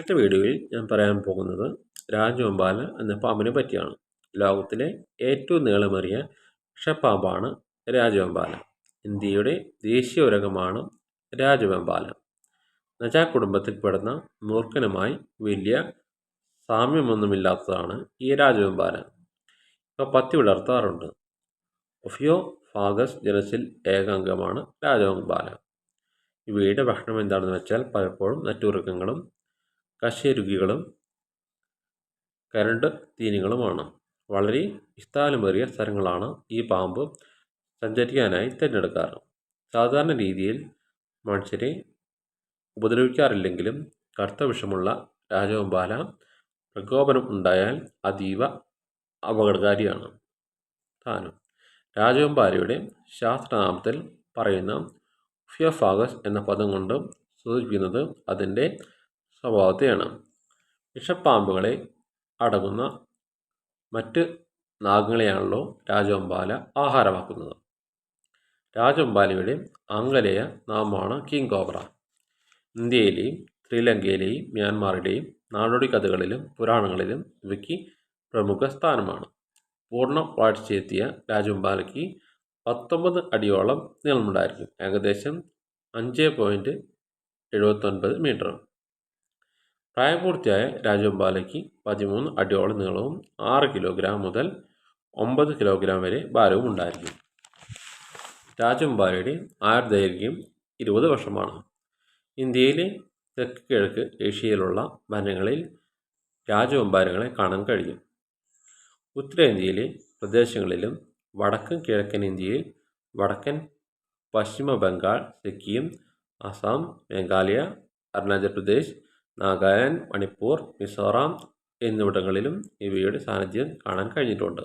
ഇന്നത്തെ വീഡിയോയിൽ ഞാൻ പറയാൻ പോകുന്നത് രാജവെമ്പാല എന്ന പാമ്പിനെ പറ്റിയാണ്. ലോകത്തിലെ ഏറ്റവും നീളമേറിയ വിഷപ്പാമ്പാണ് രാജവെമ്പാല. ഇന്ത്യയുടെ ദേശീയ ഉരകമാണ് രാജവെമ്പാല നജ കുടുംബത്തിൽപ്പെടുന്ന മൂർഖനുമായി വലിയ സാമ്യമൊന്നുമില്ലാത്തതാണ് ഈ രാജവെമ്പാല. ഇവ പത്തി വിളർത്താറുണ്ട് ഒഫിയോ ഫാഗസ് ജനസിൽ ഏകാംഗമാണ് രാജവെമ്പാല. ഇവയുടെ ഭക്ഷണം എന്താണെന്ന് വെച്ചാൽ പലപ്പോഴും നറ്റുറുക്കങ്ങളും കശേരുകികളും കരണ്ട് തീനികളുമാണ്. വളരെ വിസ്താരമേറിയ സ്ഥലങ്ങളാണ് ഈ പാമ്പ് സഞ്ചരിക്കാനായി തിരഞ്ഞെടുക്കാറ്. സാധാരണ രീതിയിൽ മനുഷ്യരെ ഉപദ്രവിക്കാറില്ലെങ്കിലും കറുത്ത വിഷമുള്ള രാജവെമ്പാല പ്രകോപനം ഉണ്ടായാൽ അതീവ അപകടകാരിയാണ്. താനും രാജവെമ്പാലയുടെ ശാസ്ത്രനാമത്തിൽ പറയുന്ന ഫിയോഫാഗസ് എന്ന പദം കൊണ്ട് സൂചിപ്പിക്കുന്നത് അതിന്റെ സ്വഭാവത്തെയാണ് വിഷപ്പാമ്പുകളെ അടങ്ങുന്ന മറ്റ് നാഗങ്ങളെയാണല്ലോ രാജവെമ്പാല ആഹാരമാക്കുന്നത്. രാജവെമ്പാലയുടെ ആംഗലേയ നാമമാണ് കിങ് കോബ്ര. ഇന്ത്യയിലെയും ശ്രീലങ്കയിലെയും മ്യാൻമാറിലെയും നാടോടി കഥകളിലും പുരാണങ്ങളിലും ഇവയ്ക്ക് പ്രമുഖ സ്ഥാനമാണ്. പൂർണ വാഴ്ചയെത്തിയ രാജവെമ്പാലയ്ക്ക് പത്തൊമ്പത് അടിയോളം നീളമുണ്ടായിരിക്കും. ഏകദേശം അഞ്ച് പോയിന്റ് എഴുപത്തൊൻപത് മീറ്റർ പ്രായപൂർത്തിയായ രാജവെമ്പാലയ്ക്ക് പതിമൂന്ന് അടിയോളം നീളവും ആറ് കിലോഗ്രാം മുതൽ ഒമ്പത് കിലോഗ്രാം വരെ ഭാരവും ഉണ്ടായിരിക്കും. രാജവെമ്പാലയുടെ ആയുർദൈർഘ്യം ഇരുപത് വർഷമാണ്. ഇന്ത്യയിലെ തെക്ക് കിഴക്ക് ഏഷ്യയിലുള്ള വനങ്ങളിൽ രാജവെമ്പാലകളെ കാണാൻ കഴിയും. ഉത്തരേന്ത്യയിലെ പ്രദേശങ്ങളിലും വടക്കൻ കിഴക്കൻ ഇന്ത്യയിൽ വടക്കൻ പശ്ചിമ ബംഗാൾ സിക്കിം അസം മേഘാലയ അരുണാചൽ പ്രദേശ് നാഗാലാൻഡ് മണിപ്പൂർ മിസോറാം എന്നിവിടങ്ങളിലും ഇവയുടെ സാന്നിധ്യം കാണാൻ കഴിഞ്ഞിട്ടുണ്ട്.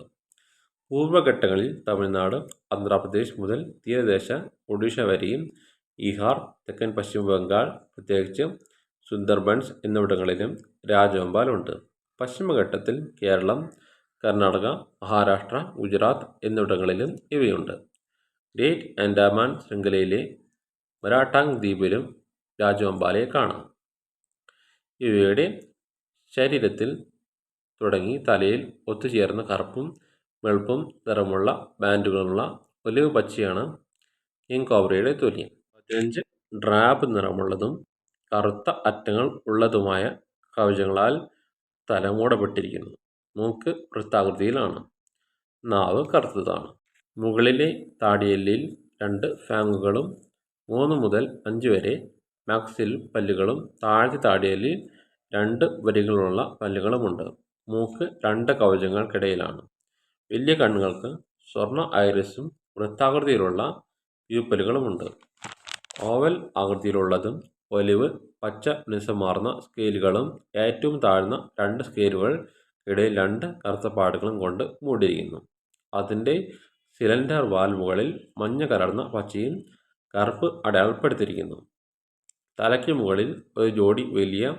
പൂർവഘട്ടങ്ങളിൽ തമിഴ്നാട് ആന്ധ്രാപ്രദേശ് മുതൽ തീരദേശ ഒഡീഷ വരെയും ബീഹാർ തെക്കൻ പശ്ചിമ ബംഗാൾ പ്രത്യേകിച്ച് സുന്ദർബൻസ് എന്നിവിടങ്ങളിലും രാജവമ്പാലുണ്ട് പശ്ചിമഘട്ടത്തിൽ കേരളം കർണാടക മഹാരാഷ്ട്ര ഗുജറാത്ത് എന്നിവിടങ്ങളിലും ഇവയുണ്ട്. ഗ്രേറ്റ് ആൻഡാമാൻ ശൃംഖലയിലെ മരാട്ടാങ് ദ്വീപിലും രാജവമ്പാലയെ കാണാം. ഇവയുടെ ശരീരത്തിൽ തുടങ്ങി തലയിൽ ഒത്തുചേർന്ന കറുപ്പും വെളുപ്പും നിറമുള്ള ബാൻഡുകളുള്ള ഒലിവ് പച്ചയാണ് കിങ് കോബ്രയുടെ തൊലി. പതിനഞ്ച് ഡ്രാബ് നിറമുള്ളതും കറുത്ത അറ്റങ്ങൾ ഉള്ളതുമായ കവചങ്ങളാൽ തലമൂടപ്പെട്ടിരിക്കുന്നു. മൂക്ക് വൃത്താകൃതിയിലാണ്. നാവ് കറുത്തതാണ്. മുകളിലെ താടിയെല്ലിൽ രണ്ട് ഫാങ്ങുകളും മൂന്ന് മുതൽ അഞ്ച് വരെ മാക്സിൽ പല്ലുകളും താഴ്ത്തി താടിയെല്ലിൽ രണ്ട് വരികളുള്ള പല്ലുകളുമുണ്ട്. മൂക്ക് രണ്ട് കവചങ്ങൾക്കിടയിലാണ്. വലിയ കണ്ണുകൾക്ക് സ്വർണ ഐറിസും വൃത്താകൃതിയിലുള്ള പ്യൂപ്പലുകളുമുണ്ട് ഓവൽ ആകൃതിയിലുള്ളതും ഒലിവ് പച്ച നിസമാർന്ന സ്കെയിലുകളും ഏറ്റവും താഴ്ന്ന രണ്ട് സ്കെയിലുകൾ ഇടയിൽ രണ്ട് കറുത്ത പാടുകളും കൊണ്ട് മൂടിയിരിക്കുന്നു. അതിന്റെ സിലിണ്ടർ വാൽവുകളിൽ മഞ്ഞ കലർന്ന പച്ചയും കറുപ്പ് അടയാളപ്പെടുത്തിയിരിക്കുന്നു. തലയ്ക്ക് മുകളിൽ ഒരു ജോഡി വലിയ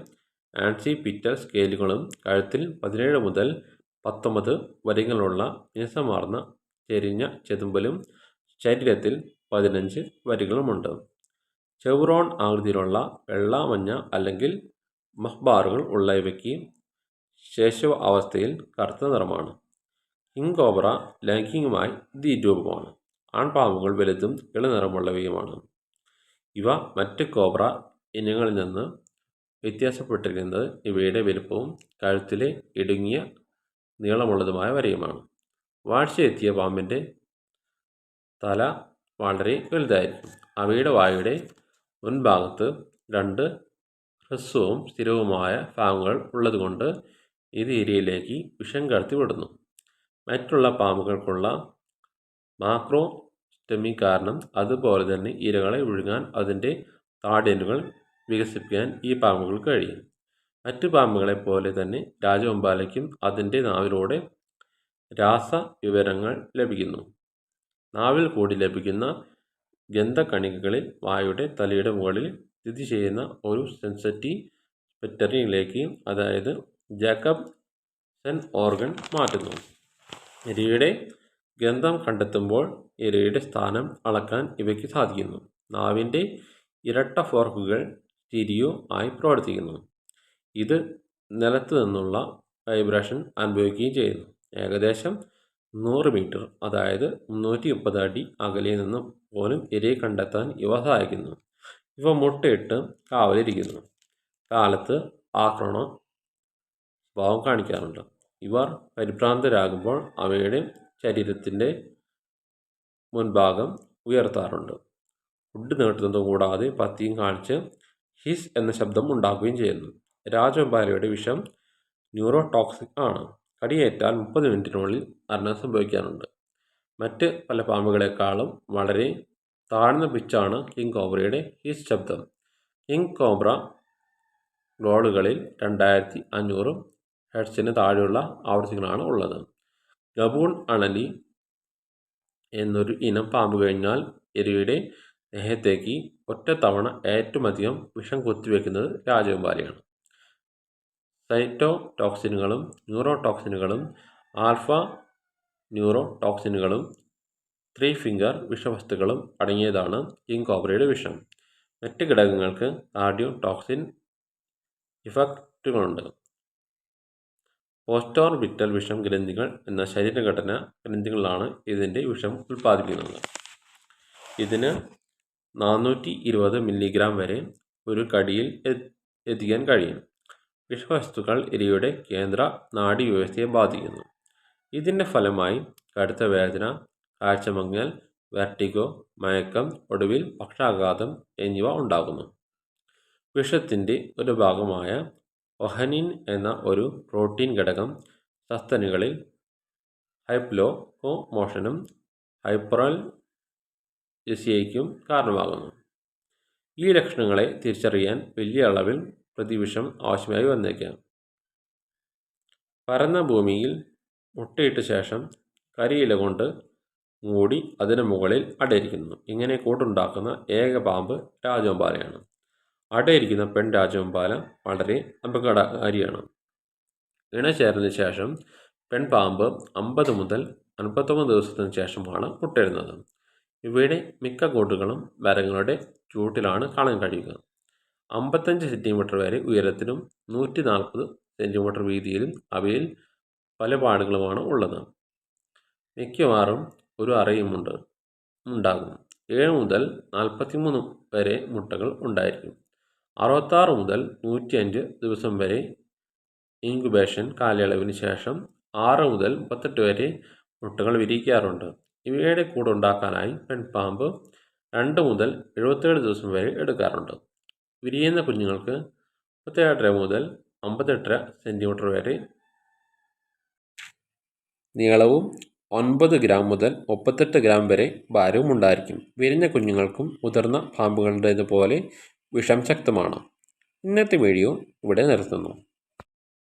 ആൻസി പിറ്റൽ സ്കെയിലുകളും കഴുത്തിൽ പതിനേഴ് മുതൽ പത്തൊമ്പത് വരികളുള്ള മിനുസമാർന്ന ചെരിഞ്ഞ ചെതുമ്പലും ശരീരത്തിൽ പതിനഞ്ച് വരികളുമുണ്ട്. ചെവ്റോൺ ആകൃതിയിലുള്ള വെള്ള മഞ്ഞ അല്ലെങ്കിൽ മഹ്ബാറുകൾ ഉള്ള ഇവയ്ക്ക് ശേഷവ അവസ്ഥയിൽ കറുത്ത നിറമാണ്. കിങ് കോബ്ര ലൈംഗികമായി ദ്വിരൂപമാണ്. ആൺപാമ്പുകൾ വലുതും ഇളനിറമുള്ളവയുമാണ് ഇവ മറ്റ് കോബ്ര ഇനങ്ങളിൽ നിന്ന് വ്യത്യാസപ്പെട്ടിരിക്കുന്നത് ഇവയുടെ വലുപ്പവും കഴുത്തിലെ ഇടുങ്ങിയ നീളമുള്ളതുമായ വരയുമാണ്. വാഴ്ചയെത്തിയ പാമ്പിന്റെ തല വളരെ വലുതായിരിക്കും. അവയുടെ വായുടെ മുൻഭാഗത്ത് രണ്ട് ഹ്രസ്വവും സ്ഥിരവുമായ ഭാഗങ്ങൾ ഉള്ളതുകൊണ്ട് ഇത് ഇരയിലേക്ക് വിഷം കടത്തിവിടുന്നു. മറ്റുള്ള പാമ്പുകൾക്കുള്ള മാക്രോസ്റ്റമി കാരണം അതുപോലെ തന്നെ ഇരകളെ വിഴുങ്ങാൻ അതിന്റെ താടേനുകൾ വികസിപ്പിക്കാൻ ഈ പാമ്പുകൾ കഴിയും. മറ്റു പാമ്പുകളെ പോലെ തന്നെ രാജവെമ്പാലയ്ക്കും അതിന്റെ നാവിലൂടെ രാസ വിവരങ്ങൾ ലഭിക്കുന്നു. നാവിൽ കൂടി ലഭിക്കുന്ന ഗന്ധകണികകളിൽ വായുടെ തലയുടെ മുകളിൽ സ്ഥിതി ചെയ്യുന്ന ഒരു സെൻസറ്റീവ് സ്പെറ്ററിയിലേക്ക് അതായത് ജാക്കബ് സെൻ ഓർഗൻ മാറ്റുന്നു. ഇരയുടെ ഗന്ധം കണ്ടെത്തുമ്പോൾ ഇരയുടെ സ്ഥാനം അളക്കാൻ ഇവയ്ക്ക് സാധിക്കുന്നു. നാവിന്റെ ഇരട്ട ഫോർക്കുകൾ സ്റ്റീരിയോ ആയി പ്രവർത്തിക്കുന്നു. ഇത് നിലത്ത് നിന്നുള്ള വൈബ്രേഷൻ അനുഭവിക്കുകയും ചെയ്യുന്നു. ഏകദേശം നൂറ് മീറ്റർ അതായത് മുന്നൂറ്റി മുപ്പത് അടി അകലെ നിന്ന് പോലും ഇരയെ കണ്ടെത്താൻ ഇവ സഹായിക്കുന്നു. ഇവ മുട്ടയിട്ട് കാവലിരിക്കുന്നു. കാലത്ത് ആക്രമണ സ്വഭാവം കാണിക്കാറുണ്ട്. ഇവർ പരിഭ്രാന്തരാകുമ്പോൾ അവയുടെ ശരീരത്തിന്റെ മുൻഭാഗം ഉയർത്താറുണ്ട്. ഫുഡ് നീട്ടുന്നതും കൂടാതെ പത്തിയും കാണിച്ച് ഹിസ് എന്ന ശബ്ദം ഉണ്ടാക്കുകയും ചെയ്യുന്നു. രാജവെമ്പാലയുടെ വിഷം ന്യൂറോ ടോക്സിക് ആണ്. കടിയേറ്റാൽ മുപ്പത് മിനിറ്റിനുള്ളിൽ മരണം സംഭവിക്കാറുണ്ട്. മറ്റ് പല പാമ്പുകളെക്കാളും വളരെ താഴ്ന്ന പിച്ചാണ് കിങ് കോബ്രയുടെ ഹിസ് ശബ്ദം. കിങ് കോബ്ര ഗോളുകളിൽ രണ്ടായിരത്തി അഞ്ഞൂറ് ഹെഡ്സിന് താഴെയുള്ള ആവൃത്തികളാണ് ഉള്ളത്. ഗബൂൺ അണലി എന്നൊരു ഇനം പാമ്പ് കഴിഞ്ഞാൽ ഇരയുടെ ദേഹത്തേക്ക് ഒറ്റത്തവണ ഏറ്റവും അധികം വിഷം കുത്തിവെക്കുന്നത് രാജകുമാരിയാണ്. സൈറ്റോ ടോക്സിനുകളും ന്യൂറോ ടോക്സിനുകളും ആൽഫ ന്യൂറോ ടോക്സിനുകളും ത്രീ ഫിംഗർ വിഷവസ്തുക്കളും അടങ്ങിയതാണ് കിങ് വിഷം. മറ്റ് ഘടകങ്ങൾക്ക് കാർഡിയോ ടോക്സിൻ ഇഫക്റ്റുകളുണ്ട്. പോസ്റ്റോർബിറ്റൽ വിഷം ഗ്രന്ഥികൾ എന്ന ശരീരഘടന ഗ്രന്ഥികളാണ് ഇതിന്റെ വിഷം ഉൽപ്പാദിപ്പിക്കുന്നത്. ഇതിന് നാനൂറ്റി ഇരുപത് മില്ലിഗ്രാം വരെ ഒരു കടിയിൽ എത്തിക്കാൻ കഴിയും. വിഷവസ്തുക്കൾ ഇരയുടെ കേന്ദ്ര നാഡീവ്യവസ്ഥയെ ബാധിക്കുന്നു. ഇതിന്റെ ഫലമായി കടുത്ത വേദന കാഴ്ചമങ്ങൽ വെർട്ടിഗോ മയക്കം ഒടുവിൽ പക്ഷാഘാതം എന്നിവ ഉണ്ടാകുന്നു. വിഷത്തിന്റെ ഒരു ഭാഗമായ ഒഹനിൻ എന്ന ഒരു പ്രോട്ടീൻ ഘടകം സസ്തനികളിൽ ഹൈപ്ലോകോമോഷനും ഹൈപ്പറൽജിസിയയ്ക്കും കാരണമാകുന്നു. ഈ ലക്ഷണങ്ങളെ തിരിച്ചറിയാൻ വലിയ അളവിൽ പ്രതിവിഷം ആവശ്യമായി വന്നേക്കാം. പരന്ന ഭൂമിയിൽ മുട്ടയിട്ട ശേഷം കരിയില കൊണ്ട് മൂടി അതിന് മുകളിൽ അടയിരിക്കുന്നു. ഇങ്ങനെ കൂട്ടുണ്ടാക്കുന്ന ഏക പാമ്പ് രാജവെമ്പാലയാണ് അടയിരിക്കുന്ന പെൺ രാജവെമ്പാല വളരെ അപകടകാരിയാണ് ഇണ ചേർന്നതിന് ശേഷം പെൺപാമ്പ് അമ്പത് മുതൽ അൻപത്തൊമ്പത് ദിവസത്തിന് ശേഷമാണ് മുട്ടയിടുന്നത്. ഇവയുടെ മിക്ക കൂട്ടുകളും മരങ്ങളുടെ ചൂട്ടിലാണ് കാണാൻ കഴിയുക. അമ്പത്തഞ്ച് സെന്റിമീറ്റർ വരെ ഉയരത്തിലും നൂറ്റി നാൽപ്പത് സെന്റിമീറ്റർ വീതിയിലും അവയിൽ പല പാടുകളുമാണ് ഉള്ളത്. മിക്കവാറും ഒരു അറയുമുണ്ട് ഉണ്ടാകും. ഏഴ് മുതൽ നാൽപ്പത്തിമൂന്ന് വരെ മുട്ടകൾ ഉണ്ടായിരിക്കും. അറുപത്താറ് മുതൽ നൂറ്റിയഞ്ച് ദിവസം വരെ ഇൻക്യുബേഷൻ കാലയളവിന് ശേഷം ആറ് മുതൽ മുപ്പത്തെട്ട് വരെ മുട്ടകൾ വിരിയിക്കാറുണ്ട്. ഇവയുടെ കൂടെ ഉണ്ടാക്കാനായി പെൺപാമ്പ് രണ്ട് മുതൽ എഴുപത്തേഴ് ദിവസം വരെ എടുക്കാറുണ്ട്. വിരിയുന്ന കുഞ്ഞുങ്ങൾക്ക് മുപ്പത്തേഴര മുതൽ അമ്പത്തെട്ടര സെന്റിമീറ്റർ വരെ നീളവും ഒൻപത് ഗ്രാം മുതൽ മുപ്പത്തെട്ട് ഗ്രാം വരെ ഭാരവും ഉണ്ടായിരിക്കും. വിരിഞ്ഞ കുഞ്ഞുങ്ങൾക്കും മുതിർന്ന പാമ്പുകളുടേതുപോലെ വിഷം ശക്തമാണ്. ഇന്നത്തെ വീഡിയോ ഇവിടെ നിർത്തുന്നു.